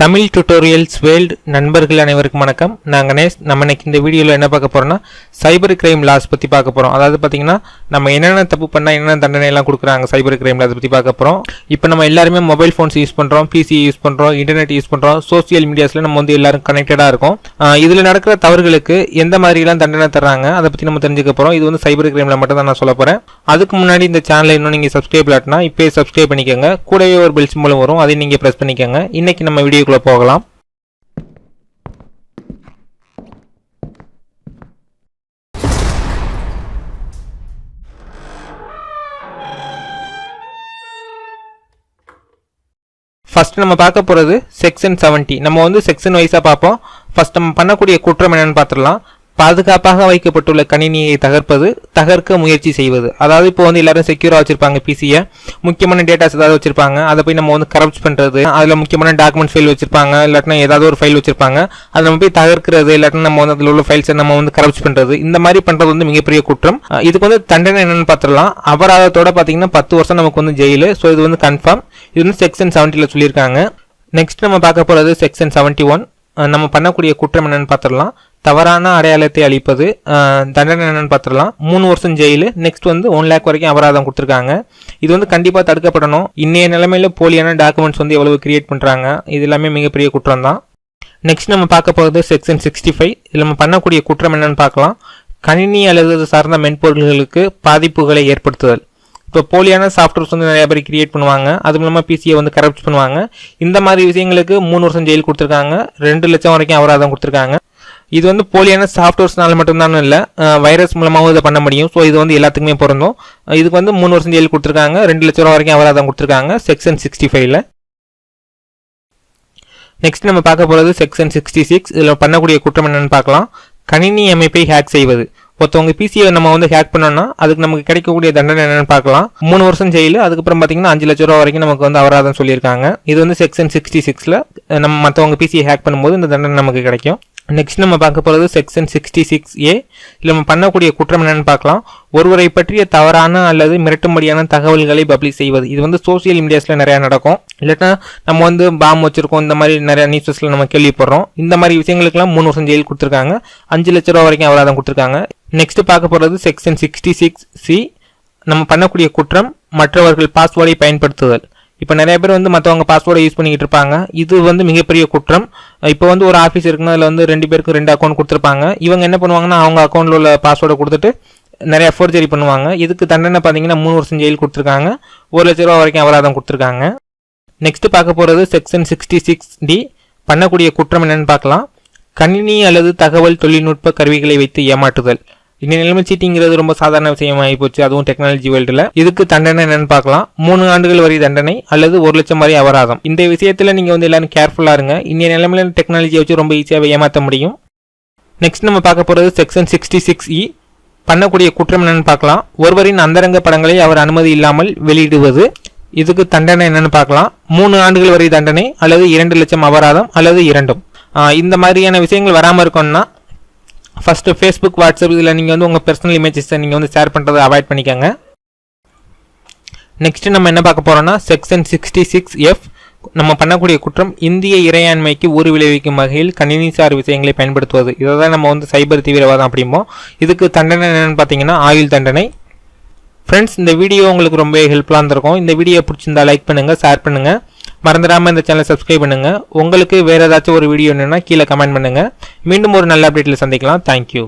Tamil tutorials world நண்பர்கள் அனைவருக்கும் வணக்கம். நாங்கள் நேஸ் நம்ம இன்னைக்கு இந்த வீடியோவில் என்ன பார்க்க போகிறோம்னா சைபர் கிரைம் லாஸ் பற்றி பார்க்க போகிறோம் அதாவது பார்த்தீங்கன்னா நம்ம என்னென்ன தப்பு பண்ணால் என்னென்ன தண்டனைலாம் கொடுக்குறாங்க சைபர் கிரைமில் அதை பற்றி பார்க்க போகிறோம் இப்போ நம்ம எல்லாருமே மொபைல் ஃபோன்ஸ் யூஸ் பண்ணுறோம் பிசி யூஸ் பண்ணுறோம் இன்டர்நெட் யூஸ் பண்ணுறோம் சோஷியல் மீடியாஸில் நம்ம வந்து எல்லாரும் கனெக்டடாக இருக்கும். இதில் நடக்கிற தவறுகளுக்கு எந்த மாதிரிலாம் தண்டனை தர்றாங்க அதை பற்றி நம்ம தெரிஞ்சுக்க போகிறோம் இது வந்து சைபர் கிரைமில் மட்டும் தான் நான் சொல்ல போகிறேன் அதுக்கு முன்னாடி இந்த சேனலை இன்னும் நீங்கள் சப்ஸ்கிரைப் ஆட்டினா இப்போயே சப்ஸ்கிரைப் பண்ணிக்கோங்க. கூடவே ஒரு பெல் சிம்பலும் வரும். அதையும் நீங்கள் ப்ரெஸ் பண்ணிக்கோங்க. இன்றைக்கி நம்ம வீடியோ வீடியோக்குள்ளே போகலாம். ஃபர்ஸ்ட் நம்ம பார்க்க போகிறது செக்ஷன் 70 நம்ம வந்து செக்ஷன் வைஸாக பார்ப்போம். ஃபர்ஸ்ட் நம்ம பண்ணக்கூடிய குற்றம் என்னென்னு பார்த்துடலாம். பாதுகாப்பாக வைக்கப்பட்டுள்ள கணினியை தகர்ப்பது தகர்க்க முயற்சி செய்வது. அதாவது இப்போ வந்து எல்லாரும் செக்யூராக வச்சிருப்பாங்க பிசியை முக்கியமான டேட்டாஸ் ஏதாவது வச்சிருப்பாங்க. அதை போய் நம்ம வந்து கரப்ட் பண்ணுறது அதில் முக்கியமான டாக்குமெண்ட் ஃபைல் வச்சிருப்பாங்க இல்லாட்டினா ஏதாவது ஒரு ஃபைல் வச்சிருப்பாங்க. அதை நம்ம போய் தகர்க்கிறது இல்லாட்டினா நம்ம வந்து அதில் உள்ள ஃபைல்ஸை நம்ம வந்து கரப்ட் பண்ணுறது இந்த மாதிரி பண்ணுறது வந்து மிகப்பெரிய குற்றம். இதுக்கு வந்து தண்டனை என்னன்னு பார்த்துடலாம் அபராதத்தோட பார்த்தீங்கன்னா பத்து வருஷம் நமக்கு வந்து ஜெயிலு ஸோ இது வந்து கன்ஃபார்ம் இது வந்து செக்ஷன் செவன்ட்டியில் சொல்லியிருக்காங்க. நெக்ஸ்ட் நம்ம பார்க்க போகிறது செக்ஷன் செவன்ட்டி ஒன் நம்ம பண்ணக்கூடிய குற்றம் என்னன்னு பார்த்துடலாம் தவறான அடையாளத்தை அளிப்பது தண்டனை என்னன்னு பார்த்துடலாம். மூணு வருஷம் ஜெயிலு. நெக்ஸ்ட் வந்து ஒன் லேக் வரைக்கும் அபராதம் கொடுத்துருக்காங்க. இது வந்து கண்டிப்பாக தடுக்கப்படணும். இன்னைய நிலைமையில் போலியான டாக்குமெண்ட்ஸ் வந்து எவ்வளவு கிரியேட் பண்ணுறாங்க இது எல்லாமே மிகப்பெரிய குற்றம் தான் நெக்ஸ்ட் நம்ம பார்க்க போகிறது செக்ஷன் சிக்ஸ்டி ஃபைவ் இதில் நம்ம பண்ணக்கூடிய குற்றம் என்னன்னு பார்க்கலாம். கணினி அல்லது சார்ந்த மென்பொருள்களுக்கு பாதிப்புகளை ஏற்படுத்துதல். இப்போ போலியான சாஃப்ட்வேர்ஸ் வந்து நிறைய பேர் கிரியேட் பண்ணுவாங்க. அது மூலமாக பிசியை வந்து கரப்ட் பண்ணுவாங்க. இந்த மாதிரி விஷயங்களுக்கு மூணு வருஷம் ஜெயில் கொடுத்துருக்காங்க. ரெண்டு லட்சம் வரைக்கும் அபராதம் கொடுத்துருக்காங்க. இது வந்து போலியான சாஃப்ட்வேர்ஸ்னால மட்டும்தான் இல்லை வைரஸ் மூலமாகவும் இதை பண்ண முடியும். ஸோ இது வந்து எல்லாத்துக்குமே பொருந்தும். இதுக்கு வந்து மூணு வருஷம் ஜெயில் கொடுத்துருக்காங்க. ரெண்டு லட்ச ரூபா வரைக்கும் அபராதம் கொடுத்துருக்காங்க. செக்ஷன் சிக்ஸ்டி ஃபைவ்ல நெக்ஸ்ட் நம்ம பார்க்க போகிறது செக்ஷன் சிக்ஸ்டி சிக்ஸ் இதில் பண்ணக்கூடிய குற்றம் என்னென்னு பார்க்கலாம். கணினி அமைப்பை ஹேக் செய்வது. ஒருத்தவங்க பிசியை நம்ம வந்து ஹேக் பண்ணோம்னா அதுக்கு நமக்கு கிடைக்கக்கூடிய தண்டனை என்னன்னு பார்க்கலாம். மூணு வருஷம் ஜெயிலு அதுக்கப்புறம் பார்த்தீங்கன்னா அஞ்சு லட்ச ரூபா வரைக்கும் நமக்கு வந்து அபராதம் சொல்லியிருக்காங்க. இது வந்து செக்ஷன் சிக்ஸ்டி சிக்ஸில் நம்ம மற்றவங்க பிசியை ஹேக் பண்ணும்போது இந்த தண்டனை நமக்கு கிடைக்கும். நெக்ஸ்ட் நம்ம பார்க்க போகிறது செக்ஷன் சிக்ஸ்டி சிக்ஸ் ஏ இதில் நம்ம பண்ணக்கூடிய குற்றம் என்னென்னு பார்க்கலாம். ஒருவரை பற்றிய தவறான அல்லது மிரட்டும்படியான தகவல்களை பப்ளிஷ் செய்வது. இது வந்து சோஷியல் மீடியாஸில் நிறையா நடக்கும். இல்லாட்டா நம்ம வந்து பாம் வச்சுருக்கோம் இந்த மாதிரி நிறையா நியூஸஸில் நம்ம கேள்விப்படுறோம். இந்த மாதிரி விஷயங்களுக்கெல்லாம் மூணு வருஷம் ஜெயில் கொடுத்துருக்காங்க. அஞ்சு லட்ச ரூபா வரைக்கும் அபராதம் கொடுத்துருக்காங்க. நெக்ஸ்ட் பார்க்க போகிறது செக்ஷன் சிக்ஸ்டி சிக்ஸ் சி நம்ம பண்ணக்கூடிய குற்றம் மற்றவர்கள் பாஸ்வேர்டை பயன்படுத்துதல். இப்போ நிறைய பேர் வந்து மற்றவங்க பாஸ்வேர்டை யூஸ் பண்ணிக்கிட்டு இருப்பாங்க. இது வந்து மிகப்பெரிய குற்றம். இப்போ வந்து ஒரு ஆஃபீஸ் இருக்குன்னா அதில் வந்து ரெண்டு பேருக்கு ரெண்டு அக்கௌண்ட் கொடுத்துருப்பாங்க. இவங்க என்ன பண்ணுவாங்கன்னா அவங்க அக்கௌண்ட்டில் உள்ள பாஸ்வேர்டை கொடுத்துட்டு நிறைய ஃபோர்ஜரி பண்ணுவாங்க. இதுக்கு தண்டனை பார்த்தீங்கன்னா மூணு வருஷம் ஜெயில் கொடுத்துருக்காங்க. ஒரு லட்ச ரூபா வரைக்கும் அபராதம் கொடுத்துருக்காங்க. நெக்ஸ்ட் பார்க்க போகிறது செக்ஷன் சிக்ஸ்டி சிக்ஸ் டி பண்ணக்கூடிய குற்றம் என்னன்னு பார்க்கலாம். கணினி அல்லது தகவல் தொழில்நுட்ப கருவிகளை வைத்து ஏமாற்றுதல். இந்த நிலைமை சீட்டிங்கிறது ரொம்ப சாதாரண விஷயமாகி போச்சு. அதுவும் டெக்னாலஜி வேர்ல்டில் இதுக்கு தண்டனை என்னன்னு பார்க்கலாம். மூணு ஆண்டுகள் வரை தண்டனை அல்லது ஒரு லட்சம் வரை அபராதம். இந்த விஷயத்தில் நீங்கள் வந்து எல்லாரும் கேர்ஃபுல்லாக இருங்க. இந்த நிலைமையில டெக்னாலஜியை வச்சு ரொம்ப ஈஸியாக ஏமாற்ற முடியும். நெக்ஸ்ட் நம்ம பார்க்க போகிறது செக்ஷன் சிக்ஸ்டி சிக்ஸ் இ பண்ணக்கூடிய குற்றம் என்னன்னு பார்க்கலாம். ஒருவரின் அந்தரங்க படங்களை அவர் அனுமதி இல்லாமல் வெளியிடுவது. இதுக்கு தண்டனை என்னன்னு பார்க்கலாம். மூணு ஆண்டுகள் வரை தண்டனை அல்லது இரண்டு லட்சம் அபராதம் அல்லது இரண்டும். இந்த மாதிரியான விஷயங்கள் வராமல் இருக்கணும்னா ஃபஸ்ட்டு ஃபேஸ்புக் வாட்ஸ்அப் இதில் நீங்கள் வந்து உங்கள் பர்சனல் இமேஜஸை நீங்கள் வந்து ஷேர் பண்ணுறதை அவாய்ட் பண்ணிக்கோங்க. நெக்ஸ்ட்டு நம்ம என்ன பார்க்க போகிறோம்னா செக்ஷன் சிக்ஸ்டி சிக்ஸ் எஃப் நம்ம பண்ணக்கூடிய குற்றம் இந்திய இறையாண்மைக்கு ஊறு விளைவிக்கும் வகையில் கணினிசார் விஷயங்களை பயன்படுத்துவது. இதை தான் நம்ம வந்து சைபர் தீவிரவாதம் அப்படிம்போம். இதுக்கு தண்டனை என்னென்னு பார்த்தீங்கன்னா ஆயுள் தண்டனை. ஃப்ரெண்ட்ஸ் இந்த வீடியோ உங்களுக்கு ரொம்ப ஹெல்ப்ஃபுல்லாக இருந்திருக்கும். இந்த வீடியோ பிடிச்சிருந்தா லைக் பண்ணுங்கள் ஷேர் பண்ணுங்கள் மறந்துடாமல் இந்த சேனலை சப்ஸ்கிரைப் பண்ணுங்கள் உங்களுக்கு வேறு ஏதாச்சும் ஒரு வீடியோ என்னென்னா கீழே கமெண்ட் பண்ணுங்கள் மீண்டும் ஒரு நல்ல அப்டேட்டில் சந்திக்கலாம். தேங்க்யூ